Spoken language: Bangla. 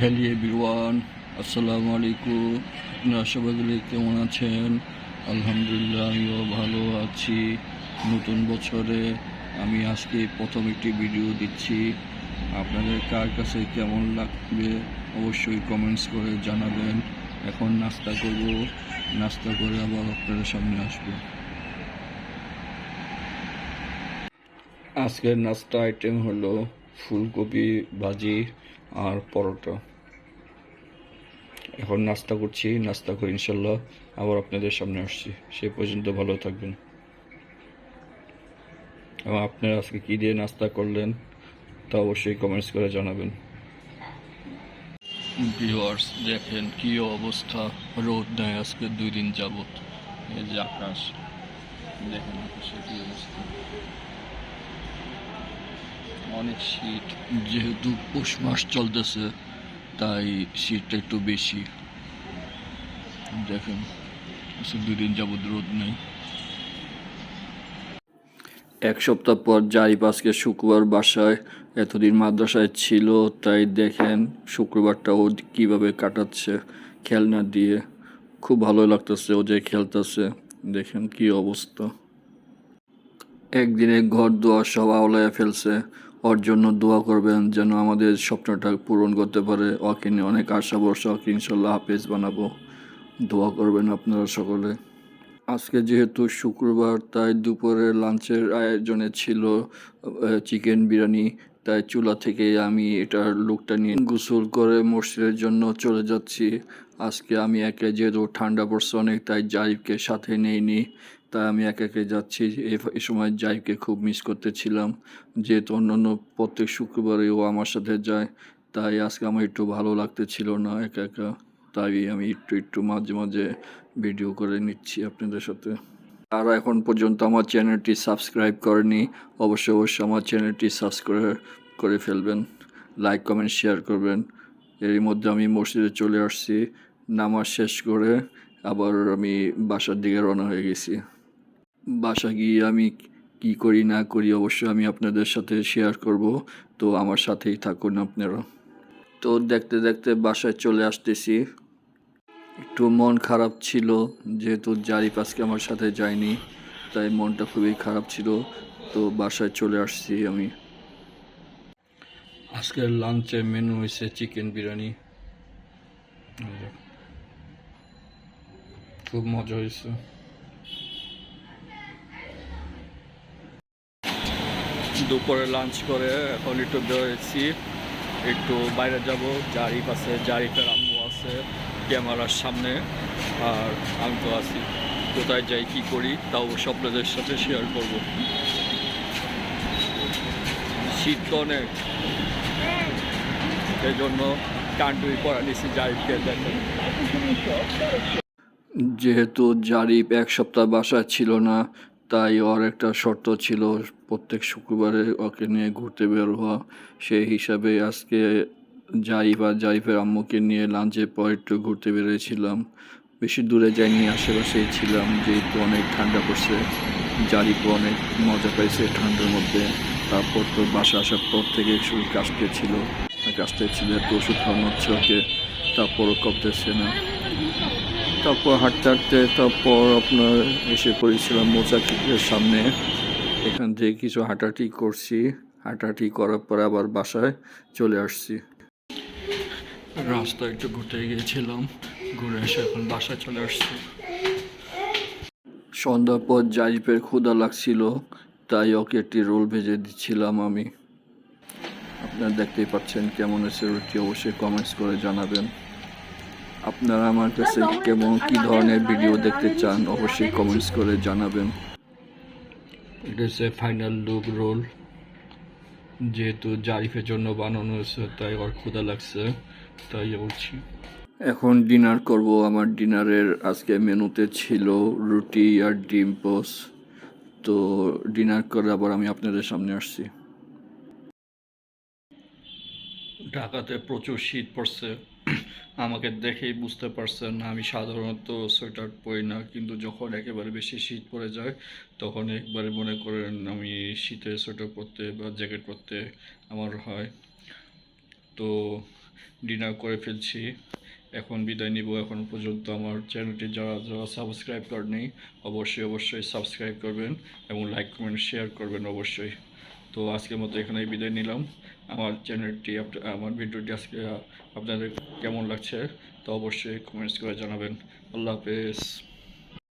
হ্যালো এভরিওয়ান, আসসালামু আলাইকুম। আপনারা সবাই কেমন আছেন? আলহামদুলিল্লাহ, আমিও ভালো আছি। নতুন বছরে আমি আজকে প্রথম একটি ভিডিও দিচ্ছি। আপনাদের কার কাছে কেমন লাগবে অবশ্যই কমেন্টস করে জানাবেন। এখন নাস্তা করব। নাস্তা করে আবার আপনাদের সামনে আসব। আজকের নাস্তা আইটেম হলো ফুলকপি ভাজি। আর পরোটা। এখন নাস্তা করছি, নাস্তা করে ইনশাল্লাহ আবার আপনাদের সামনে আসছি। সে পর্যন্ত ভালো থাকবেন। এবং আপনারা আজকে কী দিয়ে নাস্তা করলেন তা অবশ্যই কমেন্টস করে জানাবেন। ভিউয়ার্স, দেখেন কি অবস্থা। রোদ নেয় আজকে দুই দিন যাবত এই যে আকাশ, দেখেন আকাশে কি অবস্থা। অনেক শীত, যেহেতু পৌষ মাস চলতেছে, তাই শীতটা একটু বেশি। দেখেন, আজকে দুই দিন যাবত রোদ নেই। এক সপ্তাহ পর যাই আজকে শুক্রবার বাসায়, এতদিন মাদ্রাসায় ছিল, তাই দেখেন শুক্রবারটা ও কীভাবে কাটাচ্ছে খেলনা দিয়ে। খুব ভালো লাগতেছে ও যে খেলতেছে, দেখেন কি অবস্থা। একদিনে ঘর দোয়া সব আওলায় ফেলছে ওর জন্য দোয়া করবেন যেন আমাদের স্বপ্নটা পূরণ করতে পারে। ওকে নিয়ে অনেক আশা ভরসা। ওকে ইনশাল্লাহ হাফেজ বানাবো। দোয়া করবেন আপনারা সকলে। আজকে যেহেতু শুক্রবার, তাই দুপুরে লাঞ্চের আয়োজনে ছিল চিকেন বিরিয়ানি। তাই চুলা থেকে আমি এটার লুকটা নিয়ে গোসল করে মসজিদের জন্য চলে যাচ্ছি। আজকে আমি একে যেহেতু ঠান্ডা পড়ছে অনেক, তাই জারিফকে সাথে নেইনি তাই আমি একে একে যাচ্ছি। এ- সময় জাইফকে খুব মিস করতেছিলাম। যেহেতু অন্যান্য প্রত্যেক শুক্রবারে ও আমার সাথে যায়, তাই আজকে আমার একটু ভালো লাগতেছিল না একা একা। তাই আমি একটু একটু মাঝে মাঝে ভিডিও করে নিচ্ছি আপনাদের সাথে। আর এখন পর্যন্ত আমার চ্যানেলটি সাবস্ক্রাইব করেনি, অবশ্যই অবশ্যই আমার চ্যানেলটি সাবস্ক্রাইব করে ফেলবেন। লাইক কমেন্ট শেয়ার করবেন। এরই মধ্যে আমি মসজিদে চলে আসছি। নামাজ শেষ করে আবার আমি বাসার দিকে রওনা হয়ে গেছি। বাসা গিয়ে আমি কি করি, না করি অবশ্যই আমি আপনাদের সাথে শেয়ার করব। তো আমার সাথেই থাকুন আপনারা। তো দেখতে দেখতে বাসায় চলে আসতেছি। একটু মন খারাপ ছিল, যেহেতু জারিফ আজকে আমার সাথে যায়নি, তাই মনটা খুবই খারাপ ছিল। তো বাসায় চলে আসছি আমি। আজকের লাঞ্চের মেনু হয়েছে চিকেন বিরিয়ানি। খুব মজা হয়েছে দুপুরে লাঞ্চ করে এখন একটু বেরোয়েছি একটু বাইরে যাব। জারিফ আছে, জারিফের আম্মু আছে, ক্যামেরার সামনে। আর আমি তো আছি। কোথায় যাই, কি করি তাও স্বপ্নদের সাথে শেয়ার করব। শীত তো অনেক। এই জন্য কান্টুই পরা নিছি জারিফকে দেখেন যেহেতু জারিফ এক সপ্তাহ বাসায় ছিল না তাই ওর একটা শর্ত ছিল, প্রত্যেক শুক্রবারে ওকে নিয়ে ঘুরতে বের হওয়া। সেই হিসাবে আজকে জারিফ আর জারিফের আম্মুকে নিয়ে লাঞ্চের পর একটু ঘুরতে বেরিয়েছিলাম। বেশি দূরে যাইনি আশেপাশেই ছিলাম, যেহেতু অনেক ঠান্ডা পড়ছে। জারিফও অনেক মজা পাইছে ঠান্ডার মধ্যে। তারপর তো বাসা আসার পর থেকে শরীর কাশতে ছিল। কাশতে ছিল এত ওষুধ খাওয়ানো হচ্ছে ওকে, তারপরও কমতেছে না। তারপর হাঁটতে হাঁটতে তারপর আপনার এসে পড়েছিলাম মোচাকিকের সামনে। এখান থেকে কিছু হাঁটাহাঁটি করছি। হাঁটাহাঁটি করার পর আবার বাসায় চলে আসছি। রাস্তা একটু ঘুরতে গিয়েছিলাম। ঘুরে এসে এখন বাসায় চলে আসছি। সন্ধ্যার পর জারিফের ক্ষুদা লাগছিল, তাই ওকে একটি রোল ভেজে দিচ্ছিলাম আমি। আপনারা দেখতেই পাচ্ছেন কেমন হয়েছে রুটি অবশ্যই কমেন্টস করে জানাবেন। আপনারা আমার কাছে কেমন কি ধরনের ভিডিও দেখতে চান অবশ্যই কমেন্টস করে জানাবেন। এটা হচ্ছে ফাইনাল লুক রোল যেহেতু জারিফের জন্য বানানো হয়েছে তাই ওর ক্ষুধা লাগছে তাই বলছি। এখন ডিনার করব। আমার ডিনারের আজকে মেনুতে ছিল রুটি আর ডিম পোস। তো ডিনার করে আবার আমি আপনাদের সামনে আসছি। ঢাকাতে প্রচুর শীত পড়ছে। আমাকে দেখেই বুঝতে পারছেন, আমি সাধারণত সোয়েটার পরি না, কিন্তু যখন একেবারে বেশি শীত পড়ে যায়, তখন একবারে মনে করেন আমি শীতে সোয়েটার পরতে বা জ্যাকেট পরতে আমার হয়। তো ডিনার করে ফেলছি, এখন বিদায় নিব, এখন পর্যন্ত আমার চ্যানেলটি যারা যারা সাবস্ক্রাইব করেনি অবশ্যই অবশ্যই সাবস্ক্রাইব করবেন এবং লাইক, কমেন্ট, শেয়ার করবেন অবশ্যই। তো আজকের মতো এখানেই বিদায় নিলাম। আমার চ্যানেলটি, আমার ভিডিওটি আজকে আপনাদের কেমন লাগছে তো অবশ্যই কমেন্টস করে জানাবেন। আল্লাহ হাফেজ।